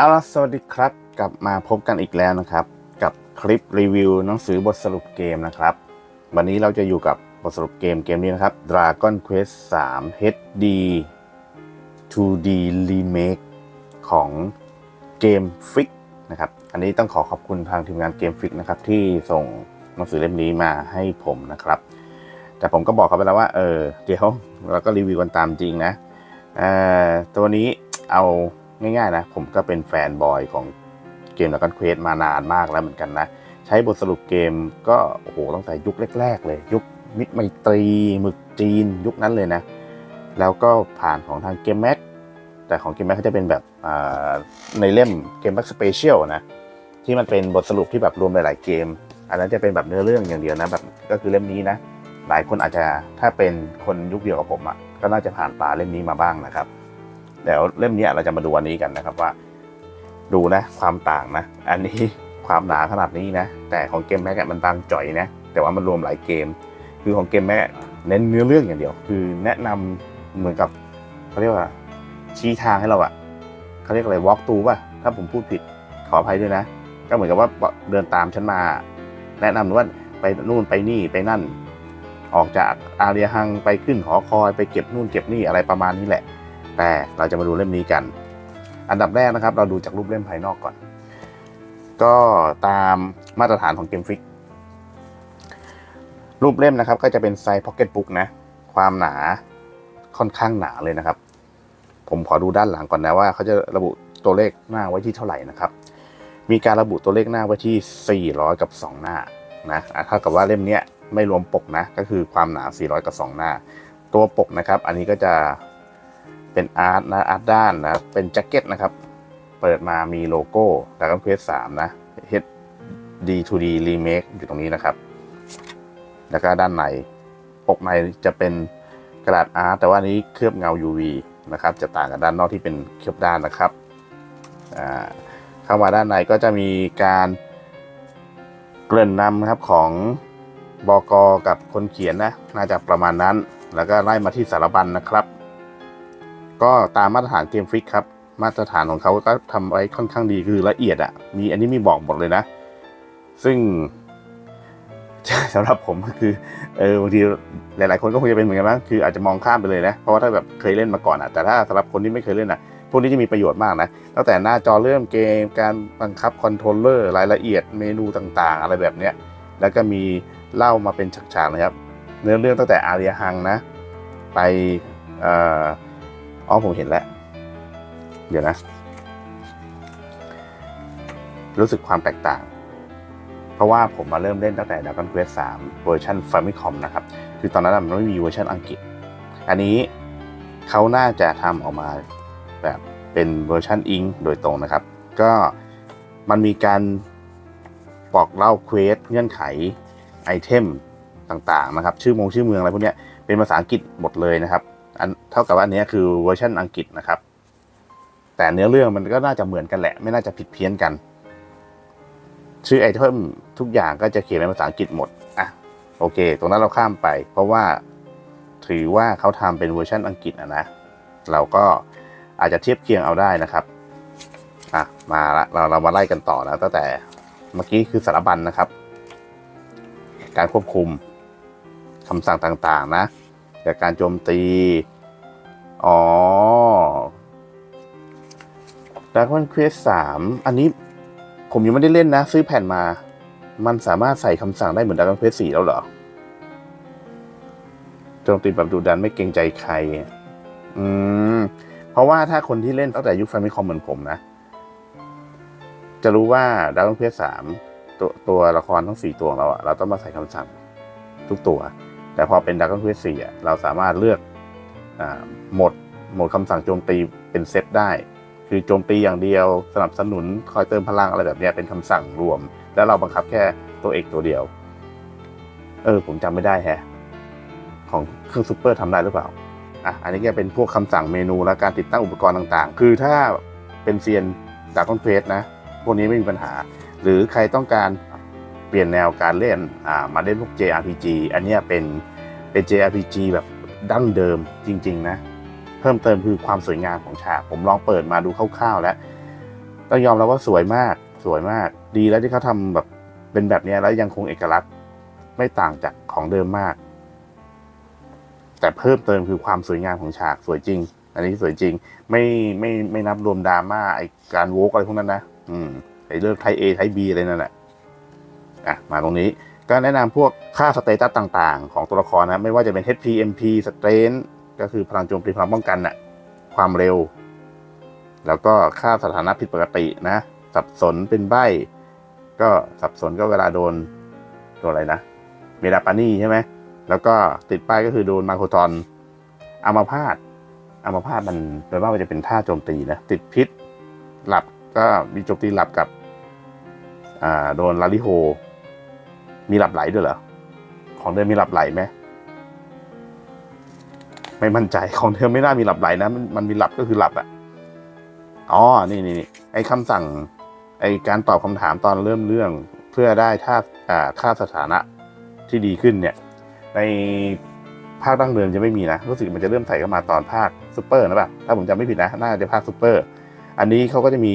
เอาละสวัสดีครับ กลับมาพบกันอีกแล้วนะครับ กับคลิปรีวิวหนังสือบทสรุปเกมนะครับ วันนี้เราจะอยู่กับบทสรุปเกมเกมนี้นะครับ Dragon Quest 3 HD 2D Remake ของเกมฟิกนะครับ อันนี้ต้องขอขอบคุณทางทีมงานเกมฟิกนะครับ ที่ส่งหนังสือเล่มนี้มาให้ผมนะครับ แต่ผมก็บอกเขาไปแล้วว่า เออ เดี๋ยวเราก็รีวิวกันตามจริงนะเอ่อตัวนี้เอา ง่ายๆนะ ผมก็เป็นแฟนบอยของเกม Dragon Quest มานานมากแล้วเหมือนกันนะ ใช้บทสรุปเกมก็โอ้โหตั้งแต่ยุคแรก ๆ เลย ยุคมิตรไมตรีหมึกจีนยุคนั้นเลยนะ แล้วก็ผ่านของทางเกมแม็กแต่ของเกมแม็กเขาจะเป็นแบบในเล่มเกมแม็กสเปเชียลนะ ที่มันเป็นบทสรุปที่แบบรวมหลาย ๆ เกม อันนั้นจะเป็นแบบเนื้อเรื่องอย่างเดียวนะแบบก็คือเล่มนี้นะ หลายคนอาจจะถ้าเป็นคนยุคเดียวกับผมอะ่ะก็น่าจะผ่านตาเล่มนี้มาบ้างนะครับ ดี๋ยวเล่มนี้เราจะมาดูอันนี้กันนะครับว่า ดูนะความต่างนะ อันนี้ความหนาขนาดนี้นะ แต่ของเกมแม็กมันบางจ่อยนะ แต่ว่ามันรวมหลายเกม คือของเกมแม็กเน้นเนื้อเรื่องอย่างเดียว คือแนะนำเหมือนกับเขาเรียกว่าชี้ทางให้เราอะเขาเรียกอะไร walk through ป่ะถ้าผมพูดผิดขออภัยด้วยนะ ก็เหมือนกับว่าเดินตามฉันมา แนะนำว่าไปนู่นไปนี่ไปนั่น ออกจากอาเรียฮังไปขึ้นหอคอยไปเก็บนู่นเก็บนี่อะไรประมาณนี้แหละ แต่เราจะมาดูเล่มนี้กัน อันดับแรกนะครับ เราดูจากรูปเล่มภายนอกก่อน ก็ตามมาตรฐานของเกมฟิกรูปเล่มนะครับ ก็จะเป็นไซส์พ็อกเก็ตบุ๊กนะ ความหนาค่อนข้างหนาเลยนะครับ ผมขอดูด้านหลังก่อนนะว่าเขาจะระบุตัวเลขหน้าไว้ที่เท่าไหร่นะครับ มีการระบุตัวเลขหน้าไว้ที่ 400 กับ 2 หน้านะเท่ากับว่าเล่มนี้ไม่รวมปกนะ ก็คือความหนา 400 กับ 2 หน้า ตัวปกนะครับ อันนี้ก็จะ เป็นอาร์ตนะอาร์ตด้านนะเป็นแจ็คเก็ตนะครับ เปิดมามีโลโก้ Dragon Quest 3นะ HD2D Remake อยู่ตรงนี้นะครับ แล้วก็ด้านในปกในจะเป็นกระดาษอาร์ตแต่ว่านี้เคลือบเงา UV นะครับ จะต่างกับด้านนอกที่เป็นเคลือบด้านนะครับเข้ามาด้านในก็จะมีการเกริ่นนำนะครับของบอกอกับคนเขียนนะ น่าจะประมาณนั้น แล้วก็ไล่มาที่สารบัญนะครับ ก็ตามมาตรฐานเกมฟิกครับ มาตรฐานของเขาก็ทำไว้ค่อนข้างดีคือละเอียดอะ่ะมีอันนี้มีบอกหมดเลยนะ ซึ่งสำหรับผมก็คือเออบางทีหลาย ๆ คนก็คงจะเป็นเหมือนกันนะคืออาจจะมองข้ามไปเลยนะ เพราะว่าถ้าแบบเคยเล่นมาก่อนอะแต่ถ้าสำหรับคนที่ไม่เคยเล่นอะพวกนี้จะมีประโยชน์มากนะ ตั้งแต่หน้าจอเริ่มเกม การบังคับคอนโทรลเลอร์ รายละเอียดเมนูต่างๆ อะไรแบบเนี้ย แล้วก็มีเล่ามาเป็นฉากๆนะครับ เนื้อเรื่องตั้งแต่อาเรียฮังนะ ไปเอ่อ อ๋อผมเห็นแล้ว เดี๋ยวนะ รู้สึกความแตกต่าง เพราะว่าผมมาเริ่มเล่นตั้งแต่ Dragon Quest 3 เวอร์ชัน Famicom นะครับ คือตอนนั้นมันไม่มีเวอร์ชันอังกฤษ อันนี้เขาน่าจะทำออกมาแบบเป็นเวอร์ชันอิงโดยตรงนะครับ ก็มันมีการบอกเล่าเควสเงื่อนไขไอเทมต่างๆนะครับ ชื่อมงชื่อเมืองอะไรพวกนี้เป็นภาษาอังกฤษหมดเลยนะครับ อันเท่ากับว่าอันเนี้ยคือเวอร์ชันอังกฤษนะครับ แต่เนื้อเรื่องมันก็น่าจะเหมือนกันแหละ ไม่น่าจะผิดเพี้ยนกัน ชื่อไอเทมทุกอย่างก็จะเขียนเป็นภาษาอังกฤษหมดอะโอเค ตรงนั้นเราข้ามไป เพราะว่าถือว่าเขาทำเป็นเวอร์ชันอังกฤษอะนะ เราก็อาจจะเทียบเคียงเอาได้นะครับอะมาละเราเรามาไล่กันต่อนะตั้งแต่เมื่อกี้คือสารบัญนะครับ การควบคุมคำสั่งต่างๆนะ จากการโจมตี อ๋อ Dragon Quest 3 อันนี้ผมยังไม่ได้เล่นนะ ซื้อแผ่นมา มันสามารถใส่คำสั่งได้เหมือน Dragon Quest 4 แล้วเหรอ โจมตีแบบดุดันไม่เกรงใจใคร อืม เพราะว่าถ้าคนที่เล่นตั้งแต่ยุค Famicom เหมือนผมนะ จะรู้ว่า Dragon Quest 3 ตัวตัวละครทั้ง 4 ตัวเราอะเราต้องมาใส่คำสั่งทุกตัว แต่พอเป็น Dragon Quest 4เราสามารถเลือกโหมดโหมดคำสั่งโจมตีเป็นเซตได้ คือโจมตีอย่างเดียวสนับสนุนคอยเติมพลังอะไรแบบนี้เป็นคำสั่งรวม แล้วเราบังคับแค่ตัวเอกตัวเดียว เออ ผมจำไม่ได้แฮะ ของเครื่องซูเปอร์ทำได้หรือเปล่าอะอันนี้ก็เป็นพวกคำสั่งเมนูและการติดตั้งอุปกรณ์ต่างๆ คือถ้าเป็นเซียนดากอนเฟสนะ พวกนี้ไม่มีปัญหา หรือใครต้องการ เปลี่ยนแนวการเล่นมาเล่นพวก JRPG อันนี้เป็นเป็น JRPG แบบดั้งเดิมจริง ๆ นะ เพิ่มเติมคือความสวยงามของฉาก ผมลองเปิดมาดูคร่าวๆแล้วต้องยอมรับว่าสวยมากสวยมาก ดีแล้วที่เขาทำแบบเป็นแบบนี้แล้วยังคงเอกลักษณ์ไม่ต่างจากของเดิมมาก แต่เพิ่มเติมคือความสวยงามของฉากสวยจริง อันนี้สวยจริง ไม่ไม่ไม่นับรวมดราม่าไอการโวกอะไรพวกนั้นนะ อืมไอเรื่องไทเอไทบีอะไรนั่นแหละ อะมาตรงนี้ก็แนะนำพวกค่าสเตตัสต่างๆ ของตัวละครนะไม่ว่าจะเป็น HP MP Strength ก็คือพลังโจมตีพลังป้องกันน่ะความเร็ว แล้วก็ค่าสถานะผิดปกตินะ สับสนเป็นใบก็สับสนก็เวลาโดนโดนอะไรนะ เมดาปานี่ใช่ไหมแล้วก็ติดป้ายก็คือโดนมาโครทอนอามาพาตอามาพาตมันแปลว่ามันจะเป็นท่าโจมตีนะติดพิษหลับก็มีโจมตีหลับกับอ่าโดนลาลิโฮ มีหลับไหลด้วยเหรอ ของเดิมมีหลับไหลไหมไม่มั่นใจของเดิมไม่น่ามีหลับไหลนะมันมันมีหลับก็คือหลับอะอ๋อนี่นี่ไอ้คำสั่งไอ้การตอบคำถามตอนเริ่มเรื่องเพื่อได้ท่าอ่าค่าสถานะที่ดีขึ้นเนี่ย ในภาคดั้งเดิมจะไม่มีนะรู้สึกมันจะเริ่มใส่เข้ามาตอนภาคซูเปอร์นะป่ะถ้าผมจำไม่ผิดนะน่าจะภาคซูเปอร์อันนี้เขาก็จะมี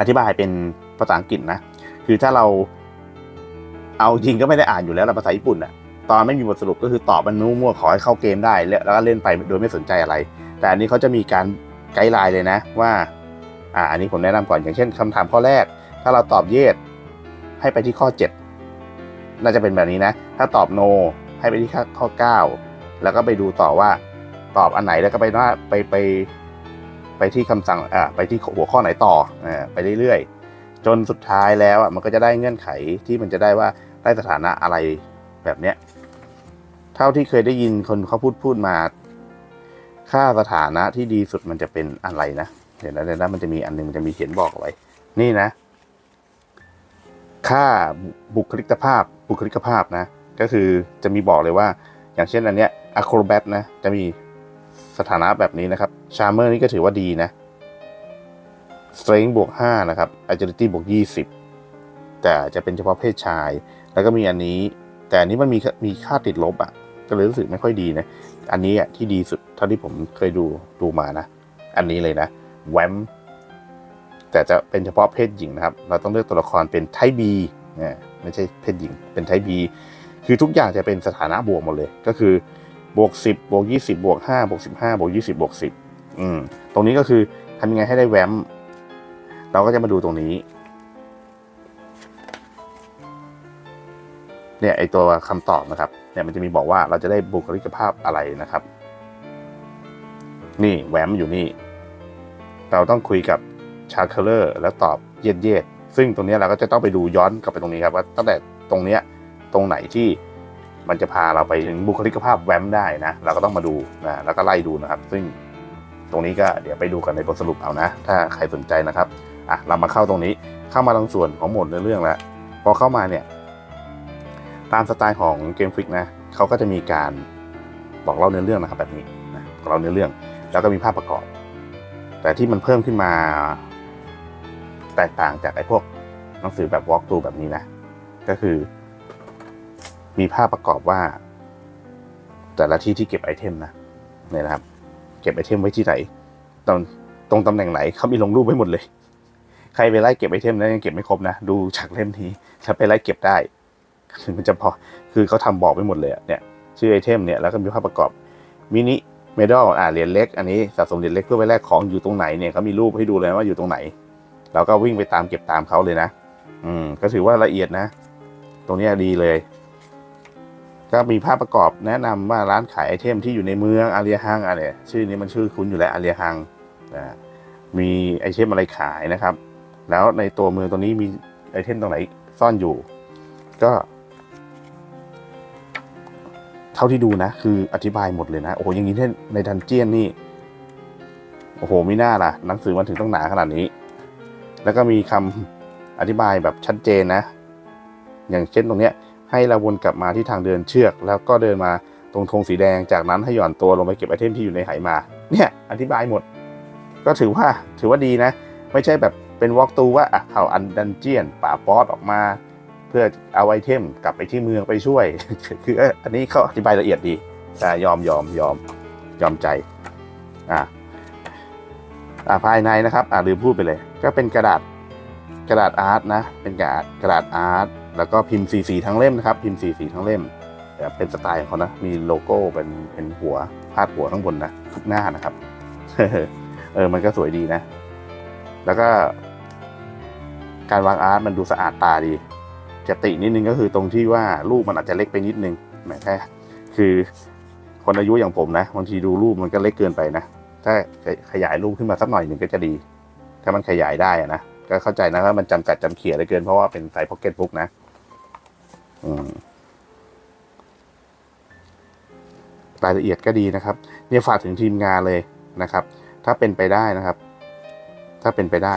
อธิบายเป็นภาษาอังกฤษนะ คือถ้าเรา เอาจริงก็ไม่ได้อ่านอยู่แล้วละภาษาญี่ปุ่นอะตอนไม่มีบทสรุปก็คือตอบมันมั่วๆขอให้เข้าเกมได้ แล้วแล้วก็เล่นไปโดยไม่สนใจอะไร แต่อันนี้เขาจะมีการไกด์ไลน์เลยนะว่าอ่าอันนี้ผมแนะนำก่อนอย่างเช่นคำถามข้อแรก ถ้าเราตอบเยสให้ไปที่ข้อ 7 น่าจะเป็นแบบนี้นะ ถ้าตอบโนให้ไปที่ข้อ 9 แล้วก็ไปดูต่อว่าตอบอันไหนแล้วก็ไปว่าไปไปไปที่คำสั่งอ่าไปที่หัวข้อไหนต่ออ่าไปเรื่อยๆ จนสุดท้ายแล้วอะมันก็จะได้เงื่อนไขที่มันจะได้ว่า ได้สถานะอะไรแบบเนี้ยเท่าที่เคยได้ยินคนเขาพูดพูดมา ค่าสถานะที่ดีสุดมันจะเป็นอะไรนะเดี๋ยวนะเดี๋ยวนะมันจะมีอันหนึงมันจะมีเขียนบอกไว้ นี่นะ ค่าบุคลิกภาพ บุคลิกภาพนะ ก็คือจะมีบอกเลยว่า อย่างเช่นอันเนี้ย acrobat นะ จะมีสถานะแบบนี้นะครับ charmer นี่ก็ถือว่าดีนะ strength บวก 5 นะครับ agility บวก 20 แต่จะเป็นเฉพาะเพศชาย แล้วก็มีอันนี้ แต่อันนี้มันมีมีค่าติดลบอะ ก็เลยรู้สึกไม่ค่อยดีนะ อันนี้อะที่ดีสุดเท่าที่ผมเคยดูดูมานะ อันนี้เลยนะแวมแต่จะเป็นเฉพาะเพศหญิงนะครับ เราต้องเลือกตัวละครเป็นไทบีนี่ไม่ใช่เพศหญิง เป็นไทบีคือทุกอย่างจะเป็นสถานะบวกหมดเลย ก็คือบวกสิบบวกยี่สิบบวกห้าบวกสิบห้าบวกยี่สิบบวกสิบอืม ตรงนี้ก็คือทำยังไงให้ได้แวมเราก็จะมาดูตรงนี้ เนี่ยไอตัวคำตอบนะครับเนี่ยมันจะมีบอกว่าเราจะได้บุคลิกภาพอะไรนะครับ นี่แหวมอยู่นี่ เราต้องคุยกับชาร์เคเลอร์แล้วตอบเย็ดเย็ดซึ่งตรงนี้เราก็จะต้องไปดูย้อนกลับไปตรงนี้ครับว่าตั้งแต่ตรงเนี้ยตรงไหนที่มันจะพาเราไปถึงบุคลิกภาพแวมได้นะ เราก็ต้องมาดูนะแล้วก็ไล่ดูนะครับ ซึ่งตรงนี้ก็เดี๋ยวไปดูกันในบทสรุปเอานะ ถ้าใครสนใจนะครับอะเรามาเข้าตรงนี้เข้ามาตรงส่วนของหมวดเรื่องแล้วพอเข้ามาเนี่ย ตามสไตล์ของเกมฟิกนะเขาก็จะมีการบอกเล่าเนื้อเรื่องนะครับแบบนี้นะบอกเล่าเนื้อเรื่อง แล้วก็มีภาพประกอบ แต่ที่มันเพิ่มขึ้นมา แตกต่างจากไอ้พวกหนังสือแบบ walk through แบบนี้นะ ก็คือ มีภาพประกอบว่า แต่ละที่ที่เก็บไอเทมนะเนี่ยนะครับ เก็บไอเทมไว้ที่ไหนตรงตรงตำแหน่งไหนเขามีลงรูปไว้หมดเลย ใครไปไล่เก็บไอเทมแล้วยังเก็บไม่ครบนะ ดูจากเล่มนี้ถ้าไปไล่เก็บได้ มันจะพอคือเขาทำบอกไว้หมดเลยเนี่ยชื่อไอเทมเนี่ยแล้วก็มีภาพประกอบมินิเมดัลอ่าเหรียญเล็กอันนี้สะสมเหรียญเล็กเพื่อไปแลกของอยู่ตรงไหนเนี่ยเขามีรูปให้ดูเลยว่าอยู่ตรงไหน เราก็วิ่งไปตามเก็บตามเขาเลยนะ อืมก็ถือว่าละเอียดนะ ตรงนี้ดีเลย ก็มีภาพประกอบแนะนำว่าร้านขายไอเทมที่อยู่ในเมืองอาเรียฮังอะไรชื่อนี้มันชื่อคุ้นอยู่แล้วอาเรียฮังนะมีไอเทมอะไรขายนะครับ แล้วในตัวเมืองตรงนี้มีไอเทมตรงไหนซ่อนอยู่ ก็ เท่าที่ดูนะ คืออธิบายหมดเลยนะ โอ้โหอย่างนี้ในในดันเจียนนี่ โอ้โหไม่น่าล่ะ หนังสือมันถึงต้องหนาขนาดนี้ แล้วก็มีคำอธิบายแบบชัดเจนนะ อย่างเช่นตรงเนี้ย ให้เราวนกลับมาที่ทางเดินเชือก แล้วก็เดินมาตรงธงสีแดงจากนั้นให้หย่อนตัวลงไปเก็บไอเทมที่อยู่ในไหมา เนี่ยอธิบายหมด ก็ถือว่าถือว่าดีนะ ไม่ใช่แบบเป็นวอล์กตูว่าอะเขาอันดันเจียนป่าบอสออกมา เพื่อเอาไอเทมกลับไปที่เมืองไปช่วย คืออันนี้เขาอธิบายละเอียดดีแต่ยอมยอมยอมยอมใจอะอ่าภายในนะครับ อ่าลืมพูดไปเลย ก็เป็นกระดาษกระดาษอาร์ตนะ เป็นกระดาษกระดาษอาร์ตแล้วก็พิมพ์สีสีทั้งเล่มนะครับ พิมพ์สีสีทั้งเล่มแบบเป็นสไตล์ของเขานะ มีโลโก้เป็นเป็นหัวพาดหัวข้างบนนะทุกหน้านะครับ เออ มันก็สวยดีนะ แล้วก็ การวางอาร์ตมันดูสะอาดตาดี จะตินิดนึงก็คือตรงที่ว่ารูปมันอาจจะเล็กไปนิดนึงแหมแค่คือคนอายุอย่างผมนะบางทีดูรูปมันก็เล็กเกินไปนะ ถ้าขยายรูปขึ้นมาสักหน่อยหนึ่งก็จะดี ถ้ามันขยายได้นะก็เข้าใจนะว่ามันจำกัดจำเขียเหลยเกินเพราะว่าเป็นไซส์พ็อกเก็ตบุ๊กนะ อืมรายละเอียดก็ดีนะครับ เนี่ยฝากถึงทีมงานเลยนะครับ ถ้าเป็นไปได้นะครับ ถ้าเป็นไปได้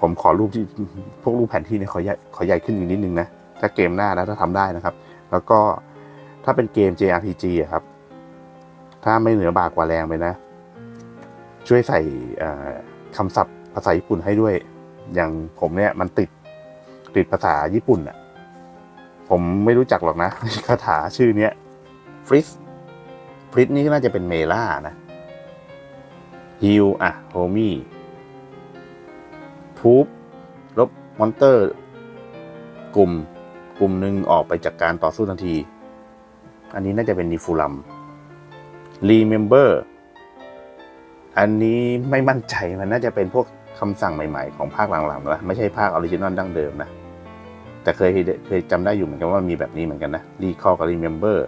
ผมขอรูปที่พวกรูปแผนที่เนี่ยขอใหญ่ขอใหญ่ขึ้นอีกนิดนึงนะถ้าเกมหน้าแล้วถ้าทำได้นะครับ แล้วก็ถ้าเป็นเกม JRPG อะครับ ถ้าไม่เหนือบากกว่าแรงไปนะ ช่วยใส่คำศัพท์ภาษาญี่ปุ่นให้ด้วย อย่างผมเนี่ยมันติดติดภาษาญี่ปุ่นอะผมไม่รู้จักหรอกนะคาถาชื่อเนี้ยฟริสฟริสนี่น่าจะเป็นเมล่านะฮิวอะโฮมี่ ทูบลบมอนเตอร์ กลุ่มกลุ่มหนึ่งออกไปจากการต่อสู้ทันที อันนี้น่าจะเป็นนิฟูลัม remember อันนี้ไม่มั่นใจมันน่าจะเป็นพวกคำสั่งใหม่ๆ ของภาคหลังๆนะไม่ใช่ภาคออริจินอลดั้งเดิมนะ แต่เคยเคยจำได้อยู่เหมือนกันว่ามีแบบนี้เหมือนกันนะ recall กับ remember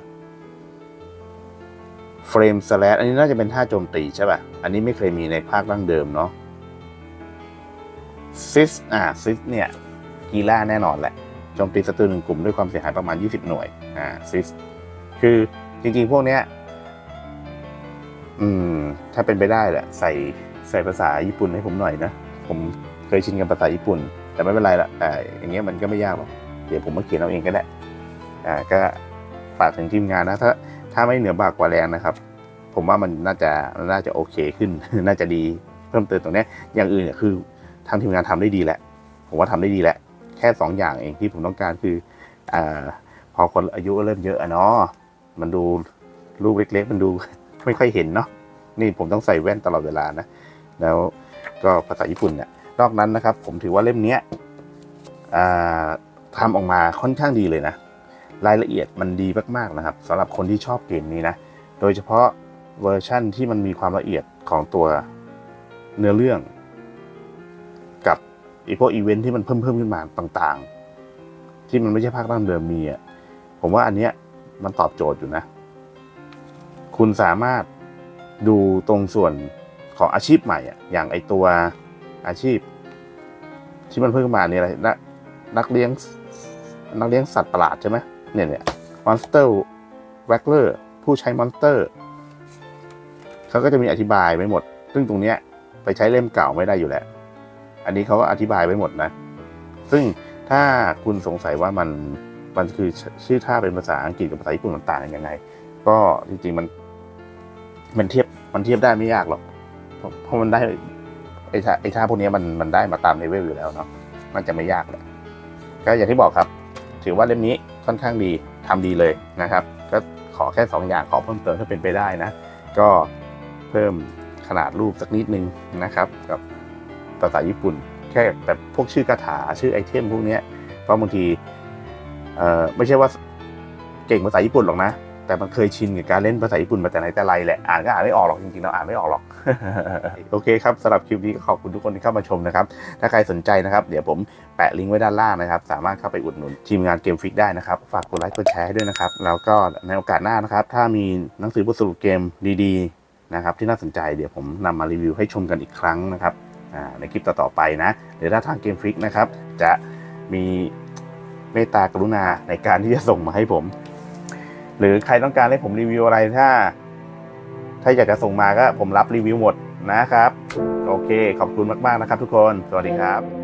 frame slash อันนี้น่าจะเป็นท่าโจมตีใช่ป่ะ อันนี้ไม่เคยมีในภาคดั้งเดิมเนาะ sis อ่า sis เนี่ยกีล่าแน่นอนแหละโจมตีศัตรูหนึ่งกลุ่มด้วยความเสียหายประมาณ 20 หน่วยอ่า sis คือจริงๆ พวกเนี้ยอืม ถ้าเป็นไปได้แหละใส่ใส่ภาษาญี่ปุ่นให้ผมหน่อยนะ ผมเคยชินกับภาษาญี่ปุ่น แต่ไม่เป็นไรละแต่อย่างเงี้ยมันก็ไม่ยากหรอกเดี๋ยวผมมาเขียนเอาเองก็ได้อ่าก็ฝากถึงทีมงานนะถ้าถ้าไม่เหนือบากกว่าแรงนะครับ ผมว่ามันน่าจะน่าจะโอเคขึ้น น่าจะดีเพิ่มเติมตรงนี้อย่างอื่นเนี่ยคือ ทางทีมงานทำได้ดีแหละ ผมว่าทำได้ดีแหละ แค่สองอย่างเองที่ผมต้องการคืออพอคนอายุเริ่มเยอะอะเนาะมันดูรูปเล็ก ๆ มันดูไม่ค่อยเห็นเนาะนี่ผมต้องใส่แว่นตลอดเวลานะ แล้วก็ภาษาญี่ปุ่นเนี่ยนอกนั้นนะครับ ผมถือว่าเล่มเนี้ยอ่าทำออกมาค่อนข้างดีเลยนะ รายละเอียดมันดีมากๆนะครับสำหรับคนที่ชอบเกมนี้นะ โดยเฉพาะเวอร์ชั่นที่มันมีความละเอียดของตัวเนื้อเรื่อง อีพวกอีเวนท์ที่มันเพิ่มเพิ่มขึ้นมาต่างๆ ที่มันไม่ใช่ภาคดั้งเดิมมีอะผมว่าอันเนี้ยมันตอบโจทย์อยู่นะ คุณสามารถดูตรงส่วนของอาชีพใหม่อะอย่างไอตัวอาชีพ ที่มันเพิ่มขึ้นมาเนี่ยอะไรนักนักเลี้ยงนักเลี้ยงสัตว์ประหลาดใช่ไหมเนี่ยเนี่ยมอนสเตอร์แวกเลอร์ผู้ใช้มอนสเตอร์เขาก็จะมีอธิบายไว้หมด ซึ่งตรงเนี้ยไปใช้เล่มเก่าไม่ได้อยู่แล้ว อันนี้เขาก็อธิบายไว้หมดนะ ซึ่งถ้าคุณสงสัยว่ามันมันคือชื่อท่าเป็นภาษาอังกฤษกับภาษาญี่ปุ่นมันต่างกันยังไง ก็จริงๆมัน มันเทียบมันเทียบได้ไม่ยากหรอก เพราะเพราะมันได้ไอ้ท่าไอ้ท่าพวกนี้มันมันได้มาตามเลเวลอยู่แล้วเนาะมันจะไม่ยากเลยก็อย่างที่บอกครับ ถือว่าเล่มนี้ค่อนข้างดีทำดีเลยนะครับ ก็ขอแค่ 2 อย่างขอเพิ่มเติมถ้าเป็นไปได้นะ ก็เพิ่มขนาดรูปสักนิดนึงนะครับ กับ ภาษาญี่ปุ่น แค่แบบพวกชื่อคาถาชื่อไอเทมพวกนี้เพราะบางทีเอ่อไม่ใช่ว่าเก่งภาษาญี่ปุ่นหรอกนะ แต่มันเคยชินกับการเล่นภาษาญี่ปุ่นมาแต่ไหนแต่ไรแหละอ่านก็อ่านไม่ออกหรอกจริงๆเราอ่านไม่ออกหรอกโอเคครับสำหรับคลิปนี้ขอบคุณทุกคนที่เข้ามาชมนะครับ ถ้าใครสนใจนะครับเดี๋ยวผมแปะลิงก์ไว้ด้านล่างนะครับ สามารถเข้าไปอุดหนุนทีมงานเกมฟิกได้นะครับ ฝากกดไลค์กดแชร์ให้ด้วยนะครับแล้วก็ในโอกาสหน้านะครับ ถ้ามีหนังสือบทสรุปเกมดี ๆนะครับที่น่าสนใจเดี๋ยวผมนำมารีวิวให้ชมกันอีกครั้งนะครับ ในคลิปต่อๆไปนะ หรือถ้าทางเกมฟิกนะครับ จะมีเมตตากรุณาในการที่จะส่งมาให้ผม หรือใครต้องการให้ผมรีวิวอะไรถ้า ถ้าอยากจะส่งมาก็ผมรับรีวิวหมดนะครับ โอเค ขอบคุณมากๆนะครับทุกคน สวัสดีครับ